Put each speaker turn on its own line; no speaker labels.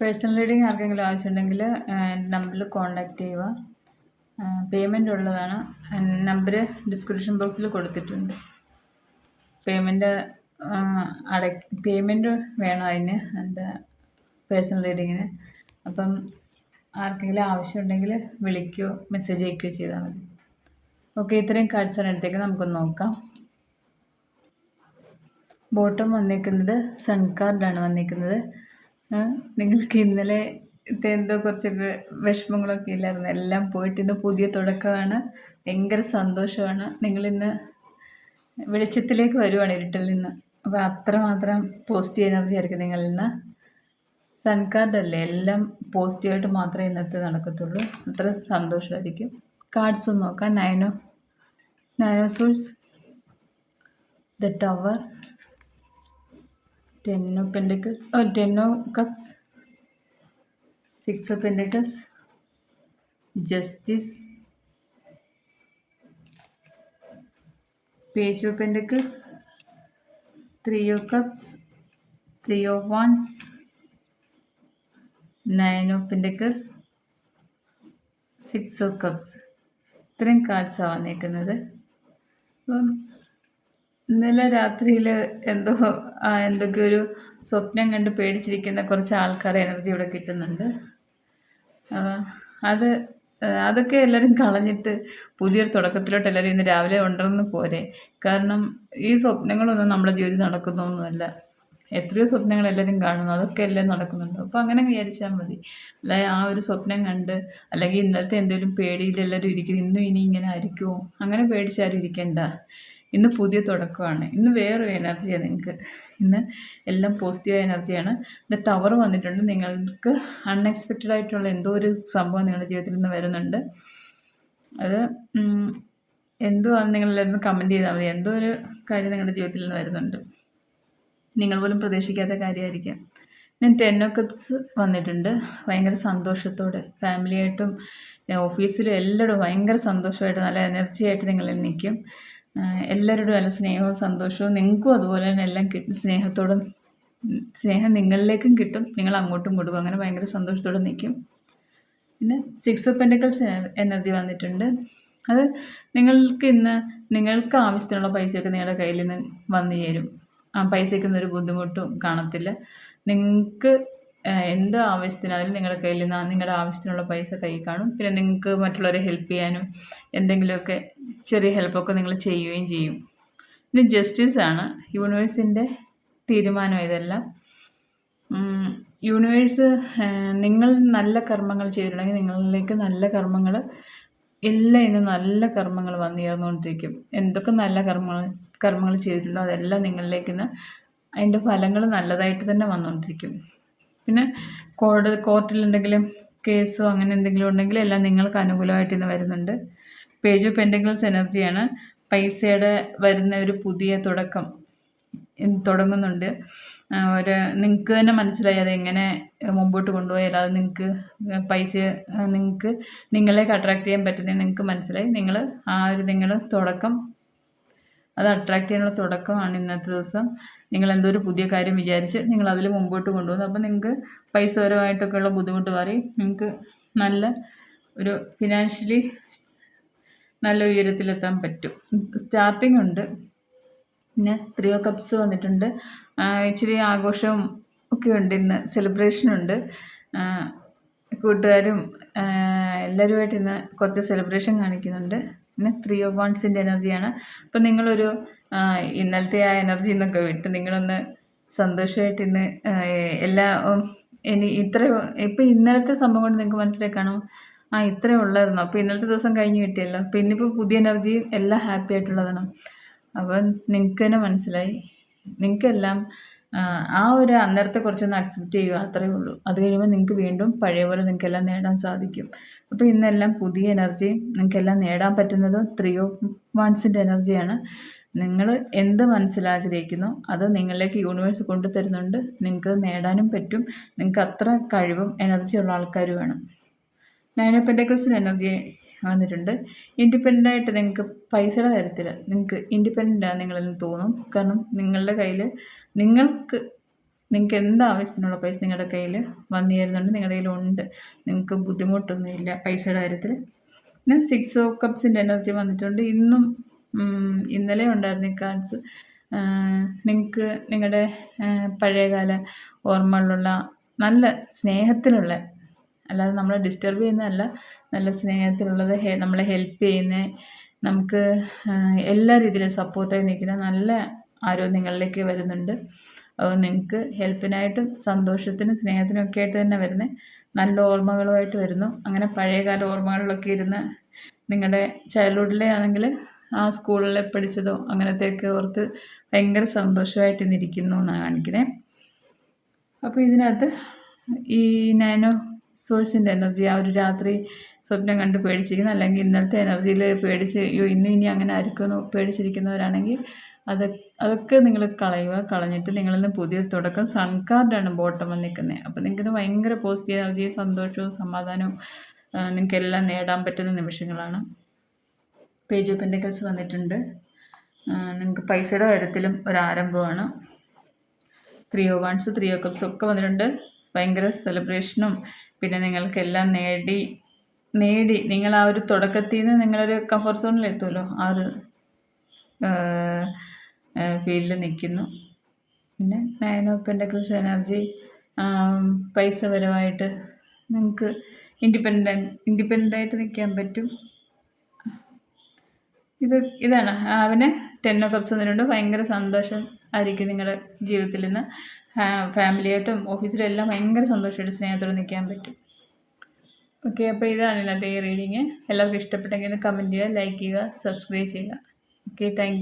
Personal reading ആർക്കെങ്കിലും ആവശ്യമുണ്ടെങ്കിൽ നമ്പറിൽ കോൺടാക്റ്റ് ചെയ്യുക. പേയ്മെന്റ് ഉള്ളതാണ്. നമ്പർ ഡിസ്ക്രിപ്ഷൻ ബോക്സിൽ കൊടുത്തിട്ടുണ്ട്. പേയ്മെന്റ് അട പേയ്മെന്റ് വേണം അതിന് എന്താ പേഴ്സണൽ റീഡിങ്ങിന് അപ്പം ആർക്കെങ്കിലും ആവശ്യമുണ്ടെങ്കിൽ വിളിക്കുകയോ മെസ്സേജ് അയക്കുകയോ ചെയ്താൽ മതി. ഓക്കെ ഇത്രയും കാർഡ്സാണ് എടുത്തേക്ക്. നമുക്കൊന്ന് നോക്കാം. ബോട്ടം വന്നിരിക്കുന്നത് സൺ കാർഡാണ് വന്നിരിക്കുന്നത് നിങ്ങൾക്ക് ഇന്നലെ എന്തോ കുറച്ചൊക്കെ വിഷമങ്ങളൊക്കെ ഇല്ലായിരുന്നു. എല്ലാം പോയിട്ട് ഇന്ന് പുതിയ തുടക്കമാണ്. ഭയങ്കര സന്തോഷമാണ്. നിങ്ങളിന്ന് വെളിച്ചത്തിലേക്ക് വരുവാണ് ഇരുട്ടിൽ നിന്ന്. അപ്പോൾ അത്രമാത്രം പോസിറ്റീവ് എനർജി വിചാരിക്കും നിങ്ങളിൽ നിന്ന് സൺ കാർഡല്ലേ എല്ലാം പോസിറ്റീവായിട്ട് മാത്രമേ ഇന്നത്തെ നടക്കത്തുള്ളൂ. അത്ര സന്തോഷമായിരിക്കും. കാർഡ്സ് നോക്കാം. Nine of nine of the tower ten of pentacles or ten of cups six of pentacles justice page of pentacles three of cups three of wands nine of pentacles six of cups ഇത്രയും കാർഡ്സാണ് വന്നേക്കുന്നത് അപ്പം ഇന്നലെ രാത്രിയിൽ എന്തോ എന്തൊക്കെ ഒരു സ്വപ്നം കണ്ട് പേടിച്ചിരിക്കുന്ന കുറച്ച് ആൾക്കാരെ എനർജി ഇവിടെ കിട്ടുന്നുണ്ട്. അത് അതൊക്കെ എല്ലാവരും കളഞ്ഞിട്ട് പുതിയൊരു തുടക്കത്തിലോട്ട് എല്ലാവരും ഇന്ന് രാവിലെ ഉണ്ടെന്ന് പോരെ. കാരണം ഈ സ്വപ്നങ്ങളൊന്നും നമ്മുടെ ജീവിതത്തിൽ നടക്കുന്നൊന്നുമല്ല. എത്രയോ സ്വപ്നങ്ങൾ എല്ലാവരും കാണുന്നു. അതൊക്കെ എല്ലാം നടക്കുന്നുണ്ട്. അപ്പോൾ അങ്ങനെ വിചാരിച്ചാൽ മതി. അല്ല ആ ഒരു സ്വപ്നം കണ്ട് അല്ലെങ്കിൽ ഇന്നലത്തെ എന്തെങ്കിലും പേടിയിൽ എല്ലാവരും ഇരിക്കുന്നു. ഇന്നും ഇനി ഇങ്ങനെ ആയിരിക്കുമോ? അങ്ങനെ പേടിച്ചാരും ഇരിക്കണ്ട. ഇന്ന് പുതിയ തുടക്കമാണ്. ഇന്ന് വേറൊരു എനർജിയാണ് നിങ്ങൾക്ക്. ഇന്ന് എല്ലാം പോസിറ്റീവ് എനർജിയാണ്. ഇത് ടവർ വന്നിട്ടുണ്ട്. നിങ്ങൾക്ക് അൺഎക്സ്പെക്റ്റഡ് ആയിട്ടുള്ള എന്തോ ഒരു സംഭവം നിങ്ങളുടെ ജീവിതത്തിൽ നിന്ന് വരുന്നുണ്ട്. അത് എന്തുവാണ് നിങ്ങളെല്ലാവരും കമന്റ് ചെയ്താൽ മതി. എന്തോ ഒരു കാര്യം നിങ്ങളുടെ ജീവിതത്തിൽ നിന്ന് വരുന്നുണ്ട്. നിങ്ങൾ പോലും പ്രതീക്ഷിക്കാത്ത കാര്യമായിരിക്കാം. ഞാൻ ടെൻ ഒക്കത്സ് വന്നിട്ടുണ്ട്. ഭയങ്കര സന്തോഷത്തോടെ. ഫാമിലിയായിട്ടും ഓഫീസിലും എല്ലായിടും ഭയങ്കര സന്തോഷമായിട്ട് നല്ല എനർജി ആയിട്ട് നിങ്ങൾ നിൽക്കും. എല്ലാവരോടും നല്ല സ്നേഹവും സന്തോഷവും നിങ്ങൾക്കും അതുപോലെ തന്നെ എല്ലാം കിട്ടും സ്നേഹത്തോടും സ്നേഹം നിങ്ങളിലേക്കും കിട്ടും. നിങ്ങൾ അങ്ങോട്ടും കൊടുക്കും അങ്ങനെ ഭയങ്കര സന്തോഷത്തോടെ നിൽക്കും. പിന്നെ സിക്സ് ഓഫ് പെൻഡിക്കൽസ് എനർജി വന്നിട്ടുണ്ട്. അത് നിങ്ങൾക്ക് ഇന്ന് നിങ്ങൾക്ക് ആവശ്യത്തിനുള്ള പൈസയൊക്കെ നിങ്ങളുടെ കയ്യിൽ നിന്ന് വന്നു ചേരും. ആ പൈസയ്ക്ക് ഒരു ബുദ്ധിമുട്ടും കാണത്തില്ല. നിങ്ങൾക്ക് എന്ത് ആവശ്യത്തിനായാലും നിങ്ങളുടെ കയ്യിൽ നിന്ന് നിങ്ങളുടെ ആവശ്യത്തിനുള്ള പൈസ കൈ കാണും. പിന്നെ നിങ്ങൾക്ക് മറ്റുള്ളവരെ ഹെൽപ്പ് ചെയ്യാനും എന്തെങ്കിലുമൊക്കെ ചെറിയ ഹെൽപ്പൊക്കെ നിങ്ങൾ ചെയ്യുകയും ചെയ്യും. ജസ്റ്റിസ് ആണ്. യൂണിവേഴ്സിന്റെ തീരുമാനം ഇതെല്ലാം. യൂണിവേഴ്സ് നിങ്ങൾ നല്ല കർമ്മങ്ങൾ ചെയ്തിട്ടുണ്ടെങ്കിൽ നിങ്ങളിലേക്ക് നല്ല കർമ്മങ്ങൾ എല്ലാം ഇന്ന് നല്ല കർമ്മങ്ങൾ വന്നുയർന്നുകൊണ്ടിരിക്കും എന്തൊക്കെ നല്ല കർമ്മങ്ങൾ കർമ്മങ്ങൾ ചെയ്തിട്ടുണ്ടോ അതെല്ലാം നിങ്ങളിലേക്ക് ഇന്ന് അതിന്റെ ഫലങ്ങൾ നല്ലതായിട്ട് തന്നെ വന്നുകൊണ്ടിരിക്കും. പിന്നെ കോടതി കോർട്ടിൽ എന്തെങ്കിലും കേസോ അങ്ങനെ എന്തെങ്കിലും ഉണ്ടെങ്കിൽ എല്ലാം നിങ്ങൾക്ക് അനുകൂലമായിട്ട് ഇന്ന് വരുന്നുണ്ട്. പേജ് ഓഫ് പെന്റങ്കിൾസ് എനർജിയാണ് പൈസയുടെ വരുന്ന ഒരു പുതിയ തുടക്കം തുടങ്ങുന്നുണ്ട്. ഒരു നിങ്ങൾക്ക് തന്നെ മനസ്സിലായി അതെങ്ങനെ മുമ്പോട്ട് കൊണ്ടുപോയാൽ അത് നിങ്ങൾക്ക് പൈസ നിങ്ങൾക്ക് നിങ്ങളേക്ക് അട്രാക്റ്റ് ചെയ്യാൻ പറ്റുന്നത് നിങ്ങൾക്ക് മനസ്സിലായി. നിങ്ങൾ ആ ഒരു നിങ്ങൾ തുടക്കം അത് അട്രാക്റ്റ് ചെയ്യാനുള്ള തുടക്കമാണ് ഇന്നത്തെ ദിവസം. നിങ്ങൾ എന്തോ ഒരു പുതിയ കാര്യം വിചാരിച്ച് നിങ്ങൾ അതിൽ മുമ്പോട്ട് കൊണ്ടുപോകുന്നു. അപ്പോൾ നിങ്ങൾക്ക് പൈസപരമായിട്ടൊക്കെയുള്ള ബുദ്ധിമുട്ട് മാറി. നിങ്ങൾക്ക് നല്ല ഒരു ഫിനാൻഷ്യലി നല്ല ഉയരത്തിലെത്താൻ പറ്റും. സ്റ്റാർട്ടിംഗ് ഉണ്ട്. പിന്നെ ത്രീ കപ്സ് വന്നിട്ടുണ്ട്. ഇച്ചിരി ആഘോഷവും ഒക്കെ ഉണ്ട്. ഇന്ന് സെലിബ്രേഷൻ ഉണ്ട്. കൂട്ടുകാരും എല്ലാവരുമായിട്ട് ഇന്ന് കുറച്ച് സെലിബ്രേഷൻ കാണിക്കുന്നുണ്ട്. പിന്നെ ത്രീ ഓ വൺസിന്റെ എനർജിയാണ് അപ്പം നിങ്ങളൊരു ഇന്നലത്തെ ആ എനർജി എന്നൊക്കെ വിട്ട് നിങ്ങളൊന്ന് സന്തോഷമായിട്ട് ഇന്ന് എല്ലാ ഇനി ഇത്ര ഇപ്പം ഇന്നലത്തെ സംഭവം കൊണ്ട് നിങ്ങൾക്ക് മനസ്സിലായി ആ ഇത്രേ ഉള്ളായിരുന്നു. അപ്പോൾ ഇന്നലത്തെ ദിവസം കഴിഞ്ഞ് കിട്ടിയല്ലോ. പിന്നെ ഇന്നിപ്പോൾ പുതിയ എനർജി എല്ലാം ഹാപ്പി ആയിട്ടുള്ളതാണ്. അപ്പം നിങ്ങൾക്ക് തന്നെ മനസ്സിലായി. നിങ്ങൾക്കെല്ലാം ആ ഒരു അന്നേരത്തെ കുറച്ചൊന്ന് അക്സെപ്റ്റ് ചെയ്യുക അത്രയേ ഉള്ളൂ. അത് കഴിയുമ്പോൾ നിങ്ങൾക്ക് വീണ്ടും പഴയ പോലെ നിങ്ങൾക്കെല്ലാം നേടാൻ സാധിക്കും. അപ്പോൾ ഇന്നെല്ലാം പുതിയ എനർജി നിങ്ങൾക്കെല്ലാം നേടാൻ പറ്റുന്നത് ത്രീ ഓഫ് വൺസിന്റെ എനർജിയാണ് നിങ്ങൾ എന്ത് മനസ്സിലാഗ്രഹിക്കുന്നു അത് നിങ്ങളിലേക്ക് യൂണിവേഴ്സ് കൊണ്ടുതരുന്നുണ്ട്. നിങ്ങൾക്ക് നേടാനും പറ്റും. നിങ്ങൾക്ക് അത്ര കഴിവും എനർജിയുള്ള ആൾക്കാരുമാണ്. നയൻ ഓഫ് പെൻഡക്കിൾസിന് എനർജി വന്നിട്ടുണ്ട്. ഇൻഡിപെൻഡന്റ് ആയിട്ട് നിങ്ങൾക്ക് പൈസയുടെ കാര്യത്തിൽ നിങ്ങൾക്ക് ഇൻഡിപെൻഡന്റ് ആണ് നിന്ന് തോന്നും. കാരണം നിങ്ങളുടെ കയ്യിൽ നിങ്ങൾക്ക് നിങ്ങൾക്ക് എന്ത് ആവശ്യത്തിനുള്ള പൈസ നിങ്ങളുടെ കയ്യിൽ വന്നു ചേരുന്നുണ്ട്. നിങ്ങളുടെ കയ്യിലുണ്ട്. നിങ്ങൾക്ക് ബുദ്ധിമുട്ടൊന്നുമില്ല പൈസയുടെ കാര്യത്തിൽ പിന്നെ സിക്സ് ഓഫ് കപ്സിന്റെ എനർജി വന്നിട്ടുണ്ട്. ഇന്നും ഇന്നലെ ഉണ്ടായിരുന്ന കാർഡ്സ് നിങ്ങൾക്ക് നിങ്ങളുടെ പഴയകാല ഓർമ്മകളിലുള്ള നല്ല സ്നേഹത്തിലുള്ള അല്ലാതെ നമ്മളെ ഡിസ്റ്റർബ് ചെയ്യുന്നതല്ല. നല്ല സ്നേഹത്തിലുള്ളത് നമ്മളെ ഹെൽപ്പ് ചെയ്യുന്ന. നമുക്ക് എല്ലാ രീതിയിലും സപ്പോർട്ടായി നിൽക്കുന്ന നല്ല ആരോ നിങ്ങളിലേക്ക് വരുന്നുണ്ട്. അത് നിങ്ങൾക്ക് ഹെൽപ്പിനായിട്ടും സന്തോഷത്തിനും സ്നേഹത്തിനും ഒക്കെ ആയിട്ട് തന്നെ വരുന്നത് നല്ല ഓർമ്മകളുമായിട്ട് വരുന്നു. അങ്ങനെ പഴയകാല ഓർമ്മകളിലൊക്കെ ഇരുന്ന് നിങ്ങളുടെ ചൈൽഡ്ഹുഡിലെ ആണെങ്കിൽ ആ സ്കൂളിലെ പഠിച്ചതോ അങ്ങനത്തെയൊക്കെ ഓർത്ത് ഭയങ്കര സന്തോഷമായിട്ട് ഇന്നിരിക്കുന്നു എന്നാണ് കാണിക്കുന്നത് അപ്പോൾ ഇതിനകത്ത് ഈ നാനോ സോഴ്സിന്റെ എനർജി ആ ഒരു രാത്രി സ്വപ്നം കണ്ട് പേടിച്ചിരിക്കുന്ന. അല്ലെങ്കിൽ ഇന്നലത്തെ എനർജിയിൽ പേടിച്ച് അയ്യോ ഇന്നും ഇനി അങ്ങനെ ആയിരിക്കുമെന്ന് പേടിച്ചിരിക്കുന്നവരാണെങ്കിൽ അത് അതൊക്കെ നിങ്ങൾ കളയുക. കളഞ്ഞിട്ട് നിങ്ങളിൽ നിന്ന് പുതിയ തുടക്കം സൺ കാർഡാണ് ബോട്ടം വന്ന് നിൽക്കുന്നത്. അപ്പോൾ നിങ്ങൾക്ക് ഭയങ്കര പോസിറ്റീവ് എനർജി സന്തോഷവും സമാധാനവും നിങ്ങൾക്ക് എല്ലാം നേടാൻ പറ്റുന്ന നിമിഷങ്ങളാണ്. പേജ് ഓഫ് പെൻഡിക്കൽസ് വന്നിട്ടുണ്ട്. നിങ്ങൾക്ക് പൈസയുടെ കാര്യത്തിലും ഒരു ആരംഭമാണ്. Three of wands three of cups ഒക്കെ വന്നിട്ടുണ്ട്. ഭയങ്കര സെലിബ്രേഷനും പിന്നെ നിങ്ങൾക്കെല്ലാം നേടി നേടി. നിങ്ങൾ ആ ഒരു തുടക്കത്തിൽ നിന്ന് നിങ്ങളൊരു കംഫർട്ട് സോണിൽ എത്തുമല്ലോ ആ ഒരു ഫീൽഡിൽ നിൽക്കുന്നു പിന്നെ നയൻ ഓഫ് എനർജി പൈസ പരമായിട്ട് നിങ്ങൾക്ക് ഇൻഡിപെൻഡന്റ് ഇൻഡിപെൻഡന്റ് ആയിട്ട് നിൽക്കാൻ പറ്റും. ഇത് ഇതാണ്. അവന് ടെൻ ഓഫ് കപ്സ് വന്നിട്ടുണ്ട്. ഭയങ്കര സന്തോഷം ആയിരിക്കും നിങ്ങളുടെ ജീവിതത്തിൽ നിന്ന്. ഫാമിലിയായിട്ടും ഓഫീസിലും എല്ലാം ഭയങ്കര സന്തോഷമായിട്ട് സ്നേഹത്തോടെ നിൽക്കാൻ പറ്റും. ഓക്കെ അപ്പോൾ ഇതാണ് ഇന്നത്തെ റീഡിങ്. എല്ലാവർക്കും ഇഷ്ടപ്പെട്ടെങ്കിൽ കമന്റ് ചെയ്യുക ലൈക്ക് ചെയ്യുക സബ്സ്ക്രൈബ് ചെയ്യുക. Okay thank